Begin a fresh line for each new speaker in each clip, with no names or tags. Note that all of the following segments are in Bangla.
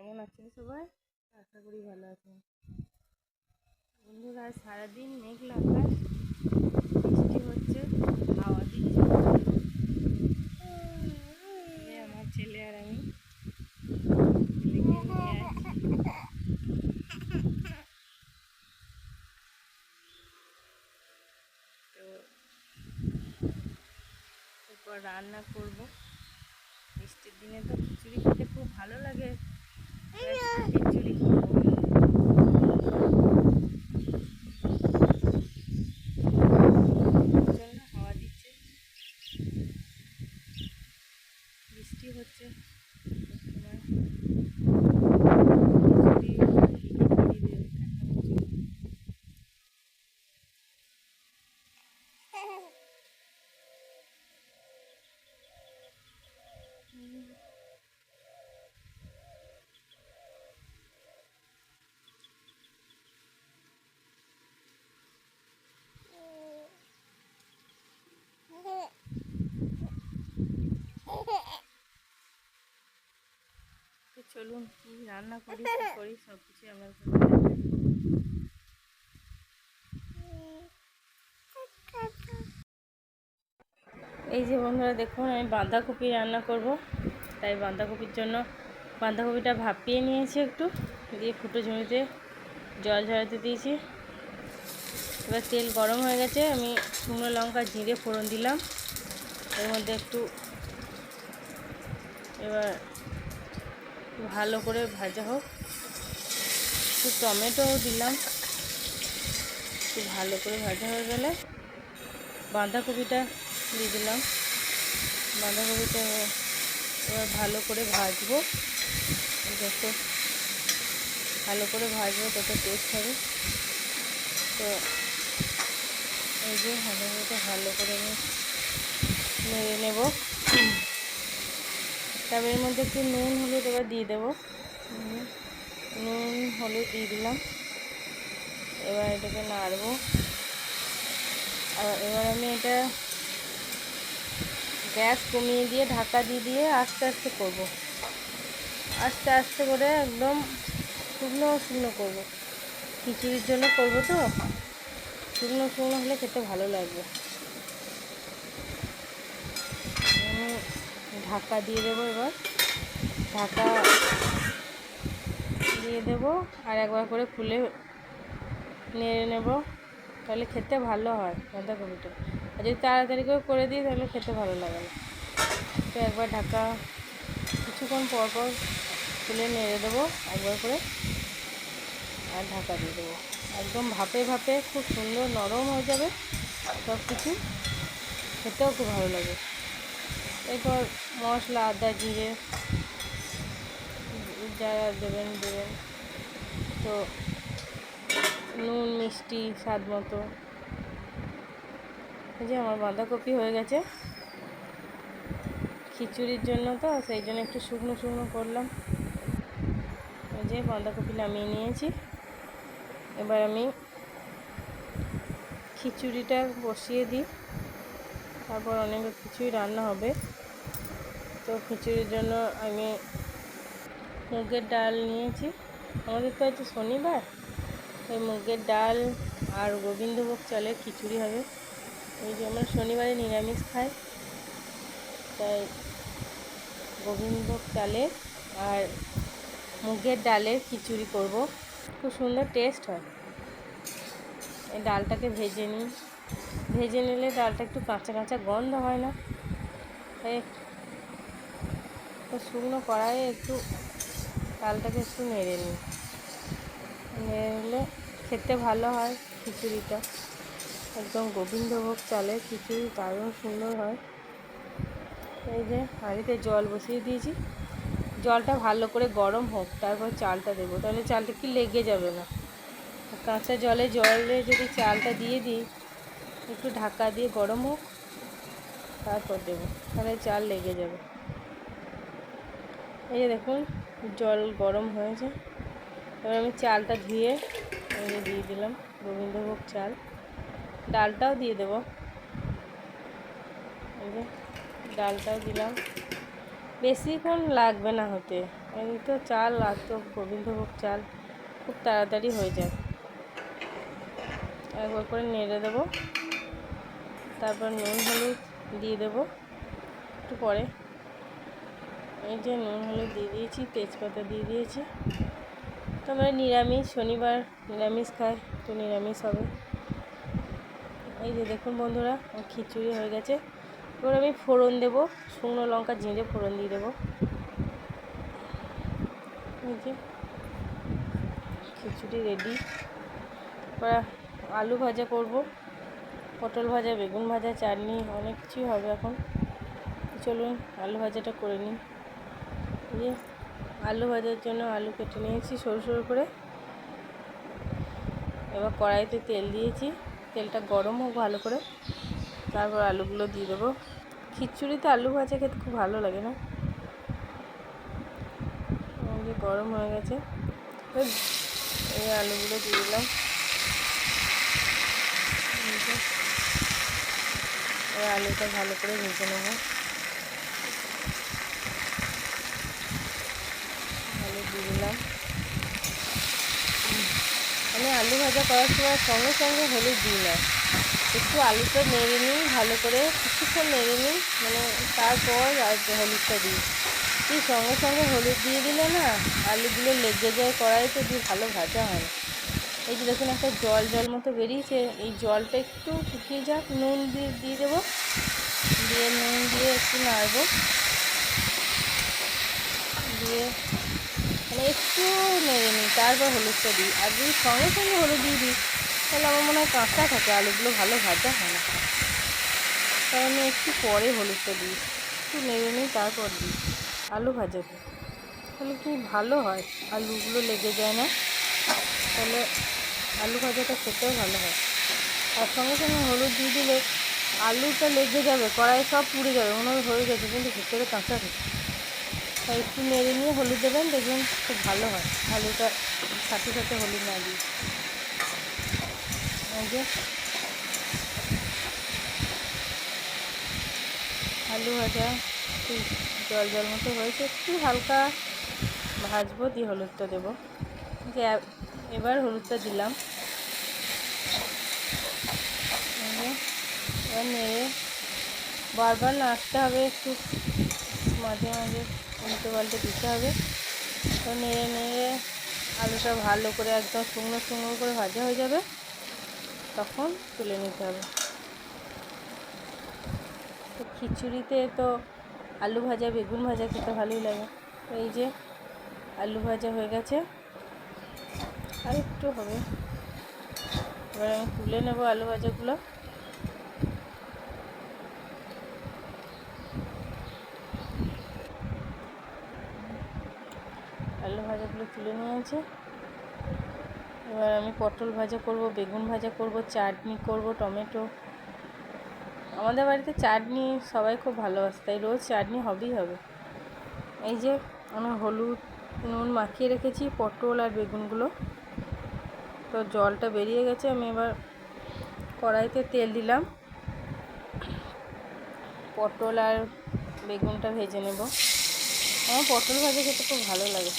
কেমন আছেন সবাই? আশা করি ভালো আছেন। বন্ধুরা, সারাদিন মেঘলা আকাশ, বৃষ্টি হচ্ছে, হাওয়া দিচ্ছে। আমার ছেলে আর আমি। রান্না করব। বৃষ্টির দিনে তো খিচুড়ি খেতে খুব ভালো লাগে। তাই খিচুড়ি করব প্রচণ্ড হাওয়া দিচ্ছে বৃষ্টি হচ্ছে তোমার খিচুড়ি খিচুড়ি দিয়ে কাটাকুটি। তো চলুন কি রান্না করি করি সব কিছু আমার এই যে বন্ধুরা দেখুন আমি বাঁধাকপি রান্না করব। তাই বাঁধাকপির জন্য বাঁধাকপিটা ভাপিয়ে নিয়েছি একটু। দিয়ে ফুটো ঝুড়িতে জল ঝরাতে দিয়েছি। এবার তেল গরম হয়ে গেছে আমি শুকনো লঙ্কা জিরে ফোড়ন দিলাম। এর মধ্যে একটু এবার ভালো করে ভাজা হোক। একটু টমেটোও দিলাম। একটু ভালো করে ভাজা হয়ে গেলে বাঁধাকপিটা দিয়ে দিলাম। বাঁধাকপিটা এবার ভালো করে ভাজবো। যত ভালো করে ভাজবো, তত টেস্ট হবে। তো এই যে বাঁধাকপিটা ভালো করে আমি নেড়ে নেব। তারপর এর মধ্যে একটু নুন, হলুদ এবার দিয়ে দেবো। নুন, হলুদ দিয়ে দিলাম। এবার এটাকে নাড়বো। আর এবার আমি এটা গ্যাস কমিয়ে দিয়ে, ঢাকা দিয়ে দিয়ে আস্তে আস্তে করব। আস্তে আস্তে করে একদম শুকনো শুকনো করব। খিচুড়ির জন্য করব তো? শুকনো শুকনো হলে খেতে ভালো লাগবে। ঢাকা দিয়ে দেবো এবার। ঢাকা দিয়ে দেবো আর একবার করে খুলে নেড়ে নেব। তাহলে খেতে ভালো হয় বাঁধাকপিটা আর যদি তাড়াতাড়ি করে করে দিই, তাহলে খেতে ভালো লাগে না। তো একবার ঢাকা কিছুক্ষণ পর পর নেড়ে দেবো, একবার করে। আর ঢাকা দিয়ে দেবো। একদম ভাপে ভাপে খুব সুন্দর নরম হয়ে যাবে সব কিছু খেতেও খুব ভালো লাগে। এরপর মশলা, আদা, জিরে যারা দেবেন দেবেন। তো নুন, মিষ্টি, স্বাদ মতো। এই যে আমার বাঁধাকপি হয়ে গেছে। খিচুড়ির জন্য তো, সেই জন্য একটু শুকনো শুকনো করলাম। এই যে বাঁধাকপি নামিয়ে নিয়েছি। এবার আমি খিচুড়িটা বসিয়ে দিই। তারপর অনেক কিছুই রান্না হবে। তো খিচুড়ির জন্য আমি মুগের ডাল নিয়েছি। আমাদের তো হচ্ছে শনিবার ওই মুগের ডাল আর গোবিন্দভোগ চালের খিচুড়ি হবে। ওই যে আমরা শনিবারে নিরামিষ খাই, তাই গোবিন্দভোগ চালের আর মুগের ডালের খিচুড়ি করব। খুব সুন্দর টেস্ট হয়। এই ডালটাকে ভেজে নিই। ভেজে নিলে ডালটা একটু কাঁচা কাঁচা গন্ধ হয় না। শুকনো কড়াইয়ে একটু ডালটাকে একটু নেড়ে নিই। নেড়ে নিলে খেতে ভালো হয় খিচুড়িটা। একদম গোবিন্দভোগ চালের খিচুড়ি দারুণ সুন্দর হয়। এই যে হাঁড়িতে জল বসিয়ে দিয়েছি। জলটা ভালো করে গরম হোক, তারপর চালটা দেবো। তাহলে চালটা কি লেগে যাবে না। কাঁচা জলে জলে যদি চালটা দিয়ে দিই একটু ঢাকা দিয়ে গরম হোক, তারপর দেবো। তাহলে চাল লেগে যাবে। এই যে দেখুন, জল গরম হয়েছে। এবার আমি চালটা ধুয়ে দিয়ে দিলাম, গোবিন্দভোগ চাল। ডালটাও দিয়ে দেবো। এই যে ডালটাও দিলাম। বেশিক্ষণ লাগবে না হতে, এই তো চাল আর তো গোবিন্দভোগ চাল খুব তাড়াতাড়ি হয়ে যায়। একবার করে নেড়ে দেবো। তারপর নুন, হলুদ দিয়ে দেবো। একটু পরে এই যে নুন, হলুদ দিয়ে দিয়েছি, তেজপাতা দিয়ে দিয়েছি। তো আমরা নিরামিষ, শনিবার নিরামিষ খাই, তো নিরামিষ হবে। এই যে দেখুন বন্ধুরা খিচুড়ি হয়ে গেছে। এবার আমি ফোড়ন দেব, শুকনো লঙ্কা জিঁড়ে ফোড়ন দিয়ে দেবো। এই যে খিচুড়ি রেডি। আলু ভাজা করব। পটল ভাজা, বেগুন ভাজা, চাটনি, অনেক কিছুই হবে এখন। চলুন, আলু ভাজাটা করে নিই। এই যে আলু ভাজার জন্য আলু কেটে নিয়েছি সরু সরু করে। এবার কড়াইতে তেল দিয়েছি। তেলটা গরম হোক ভালো করে। তারপর আলুগুলো দিয়ে দেবো। খিচুড়িতে আলু ভাজা খেতে খুব ভালো লাগে না। গরম হয়ে গেছে। এই আলুগুলো দিয়ে দিলাম এই যে, এই আলুটা ভালো করে ভেজে নেব। আলু দিয়ে দিলাম। আমি আলু ভাজা করার সময় সঙ্গে সঙ্গে হলুদ দিই না। একটু আলুটা নেড়ে নিই, ভালো করে কিছুক্ষণ নেড়ে নিই মানে তারপর হলুদটা দিই। এই সঙ্গে সঙ্গে হলুদ দিয়ে দিলে না, আলুগুলো লেগে যায়, কড়াইতে দিয়ে ভালো ভাজা হয় না। এই যে দেখুন একটা জল জল মতো বেরিয়েছে। এই জলটা একটু শুকিয়ে যাক, নুন দিয়ে দিয়ে দেবো। দিয়ে নুন দিয়ে একটু নাড়বো। দিয়ে মানে একটু নেড়ে নিই, তারপর হলুদটা দিই। আর যদি সঙ্গে সঙ্গে হলুদ দিয়ে দিই, তাহলে আমার মনে হয় কাঁচা থাকে, আলুগুলো ভালো ভাজা হয় না। তাই আমি একটু পরে হলুদটা দিই। একটু নেড়ে নিই, তারপর দিই। আলু ভাজাতে তাহলে কি ভালো হয়? আলুগুলো লেগে যায় না। তাহলে আলু ভাজাটা খেতেও ভালো হয়। আর সঙ্গে সঙ্গে হলুদ দিয়ে দিলে আলুটা লেগে যাবে কড়াই সব পুড়ে যাবে, মনে হয় হয়ে গেছে কিন্তু ভেতরে কাঁচা তাই একটু নেড়ে নিয়ে হলুদ দেবেন, দেখবেন খুব ভালো হয়। আলুটা সাথে সাথে হলুদ না দিয়ে। আলু ভাজা জল জল মতো হয়েছে, একটু হালকা ভাজবো, দিয়ে হলুদটা দেবো। যে এবার হলুদটা দিলাম। এবার নেড়ে বারবার নাড়তে হবে একটু। মাঝে মাঝে উল্টে পাল্টে দিতে হবে। তো নেড়ে নেড়ে আলুটা ভালো করে একদম শুকনো শুকনো করে ভাজা হয়ে যাবে। তখন তুলে নিতে হবে। তো খিচুড়িতে তো আলু ভাজা, বেগুন ভাজা খেতে ভালোই লাগে। এই যে আলু ভাজা হয়ে গেছে। আর একটু হবে। এবার আমি তুলে নেব আলু ভাজাগুলো। আলু ভাজাগুলো তুলে নিয়েছে এবার আমি পটল ভাজা করব, বেগুন ভাজা করব, চাটনি করব, টমেটো। আমাদের বাড়িতে চাটনি সবাই খুব ভালোবাসে, তাই রোজ চাটনি হবেই হবে। এই যে আমি হলুদ, নুন মাখিয়ে রেখেছি, পটল আর বেগুনগুলো। তো জলটা বেরিয়ে গেছে, আমি এবার কড়াইতে তেল দিলাম। পটল আর বেগুনটা ভেজে নেব। আমার পটল ভাজা খেতে খুব ভালো লাগে।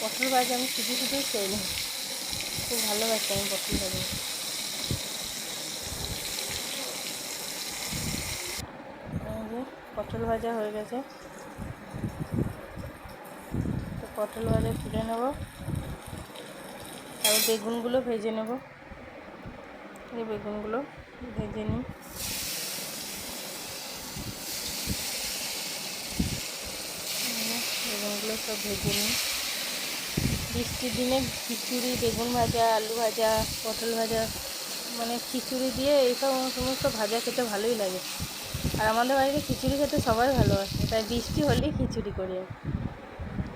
পটল ভাজা আমি শুধু শুধুই খেয়ে নিই। খুব ভালোবাসি আমি পটল ভাজা। পটল ভাজা হয়ে গেছে। তো পটল ভাজা তুলে নেব। আর বেগুনগুলো ভেজে নেব। এই বেগুনগুলো ভেজে নিই। বেগুনগুলো সব ভেজে নিই। বৃষ্টির দিনে খিচুড়ি, বেগুন ভাজা, আলু ভাজা, পটল ভাজা মানে খিচুড়ি দিয়ে এইসব সমস্ত ভাজা খেতে ভালোই লাগে। আর আমাদের বাড়িতে খিচুড়ি খেতে সবাই ভালোবাসে, তাই বৃষ্টি হলেই খিচুড়ি করি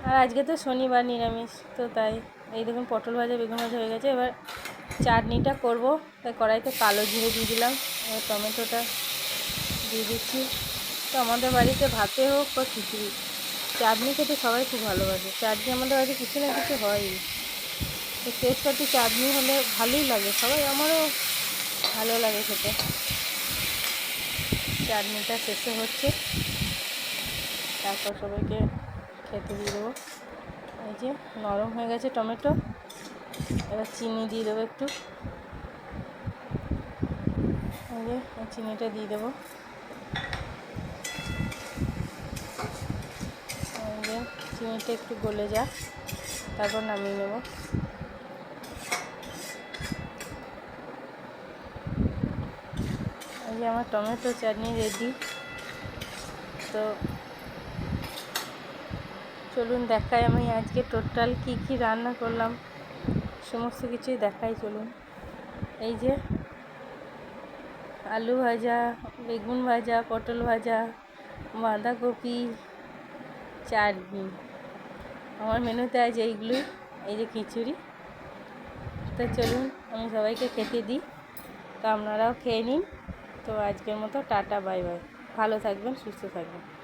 আর আজকে তো শনিবার, নিরামিষ, তো তাই। এই দেখুন, পটল ভাজা, বেগুন ভাজা হয়ে গেছে। এবার চাটনিটা করব। তাই কড়াইতে কালো জিরে দিয়ে দিলাম। এবার টমেটোটা দিয়ে দিচ্ছি। তো আমাদের বাড়িতে ভাতে হোক বা খিচুড়ি, চাটনি খেতে সবাই খুব ভালোবাসে। চাটনি আমাদের বাড়িতে কিছু না কিছু হয়ই। তো তেজপাতি চাটনি হলে ভালোই লাগে। সবাই আমারও ভালো লাগে খেতে। চাটনিটা শেষে হচ্ছে। তারপর সবাইকে খেতে দিয়ে দেবো। এই যে নরম হয়ে গেছে টমেটো। এবার চিনি দিয়ে দেবো একটু। এই যে চিনিটা দিয়ে দেবো। যে চিনিটা একটু গলে যাক, তারপর নামিয়ে নেব। এই যে আমার টমেটো চাটনি রেডি। তো চলুন দেখাই আমি আজকে টোটাল কি কি রান্না করলাম। সমস্ত কিছুই দেখাই চলুন। এই যে আলু ভাজা, বেগুন ভাজা, পটল ভাজা, বাঁধাকপি, চাটনি। আমার মেনুতে আজ এইগুলোই এই যে খিচুড়ি। তো চলুন, আমি সবাইকে খেতে দিই। তো আপনারাও খেয়ে নিন। তো আজকের মতো টাটা, বাই বাই। ভালো থাকবেন, সুস্থ থাকবেন।